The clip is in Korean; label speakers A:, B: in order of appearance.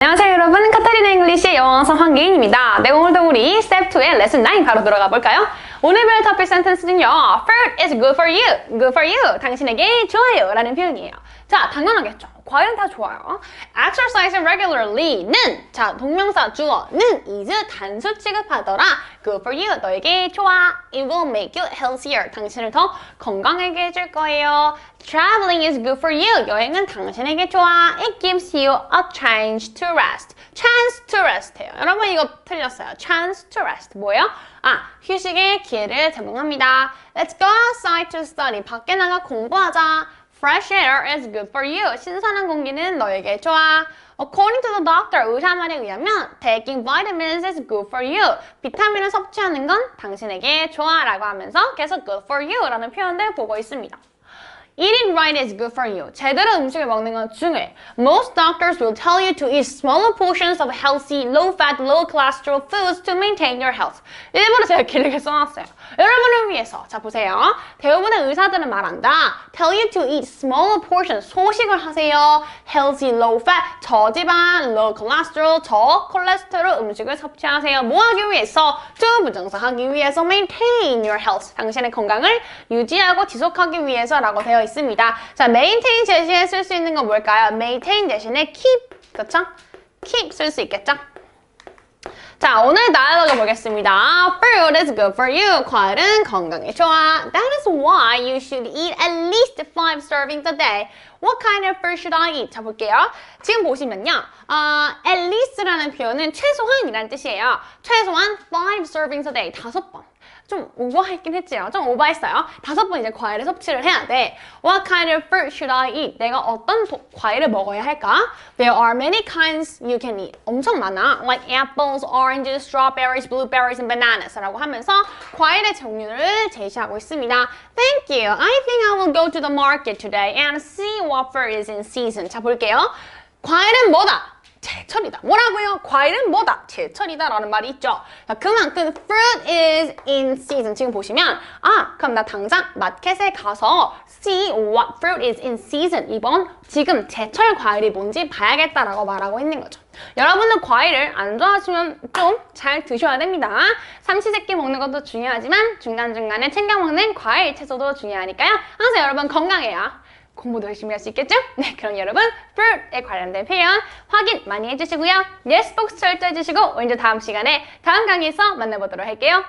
A: 안녕하세요 여러분 카타리나 잉글리시의 영어왕성 황기인입니다. 네 오늘도 우리 스텝 2의 레슨 9 바로 들어가 볼까요? 오늘 배울 토픽 센텐스는요 Fruit is good for you, good for you 당신에게 좋아요 라는 표현이에요. 자 당연하겠죠. 과일은 다 좋아요. Exercise regularly는 자 동명사 주어는 is 단수 취급하더라. Good for you 너에게 좋아. It will make you healthier 당신을 더 건강하게 해줄 거예요. Traveling is good for you 여행은 당신에게 좋아. It gives you a chance to rest. Chance to rest예요. 여러분 이거 틀렸어요. Chance to rest 뭐예요? 아 휴식의 기회를 제공합니다. Let's go outside to study. 밖에 나가 공부하자. Fresh air is good for you. 신선한 공기는 너에게 좋아. According to the doctor, 의사 말에 의하면 taking vitamins is good for you. 비타민을 섭취하는 건 당신에게 좋아 라고 하면서 계속 good for you라는 표현들 보고 있습니다. Eating right is good for you. 제대로 음식을 먹는 건 중요해. Most doctors will tell you to eat smaller portions of healthy, low-fat, low-cholesterol foods to maintain your health. 일부러 제가 길게 써놨어요. 여러분을 위해서. 자, 보세요. 대부분의 의사들은 말한다. Tell you to eat smaller portions. 소식을 하세요. Healthy, low-fat, 저지방, low-cholesterol, 저 콜레스테롤 음식을 섭취하세요. 뭐 하기 위해서? 투부정사하기 위해서 maintain your health. 당신의 건강을 유지하고 지속하기 위해서라고 되어 있습니다. 자, maintain 대신에 쓸 수 있는 건 뭘까요? maintain 대신에 keep, 그렇죠? keep 쓸 수 있겠죠? 자, 오늘 다이얼로그 보겠습니다. Fruit is good for you. 과일은 건강에 좋아. That is why you should eat at least 5 servings a day. What kind of fruit should I eat? 자, 볼게요. 지금 보시면요. 어, at least라는 표현은 최소한이라는 뜻이에요. 최소한 5 servings a day. 다섯 번. 좀 오버했긴 했지요. 좀 오버했어요. 다섯 번 이제 과일을 섭취를 해야 돼. What kind of fruit should I eat? 내가 어떤 도, 과일을 먹어야 할까? There are many kinds you can eat. 엄청 많아. Like apples, oranges, strawberries, blueberries, and bananas 라고 하면서 과일의 종류를 제시하고 있습니다. Thank you. I think I will go to the market today and see what fruit is in season. 자, 볼게요. 과일은 뭐다? 제철이다. 뭐라고요? 과일은 뭐다? 제철이다 라는 말이 있죠. 자, 그만큼 fruit is in season. 지금 보시면 아, 그럼 나 당장 마켓에 가서 see what fruit is in season. 이번 지금 제철 과일이 뭔지 봐야겠다라고 말하고 있는 거죠. 여러분들 과일을 안 좋아하시면 좀 잘 드셔야 됩니다. 삼시세끼 먹는 것도 중요하지만 중간중간에 챙겨 먹는 과일, 채소도 중요하니까요. 항상 여러분 건강해요. 공부도 열심히 할 수 있겠죠? 네, 그럼 여러분 fruit에 관련된 표현 확인 많이 해주시고요. yes box 철저히 해주시고 이제 다음 시간에 다음 강의에서 만나보도록 할게요.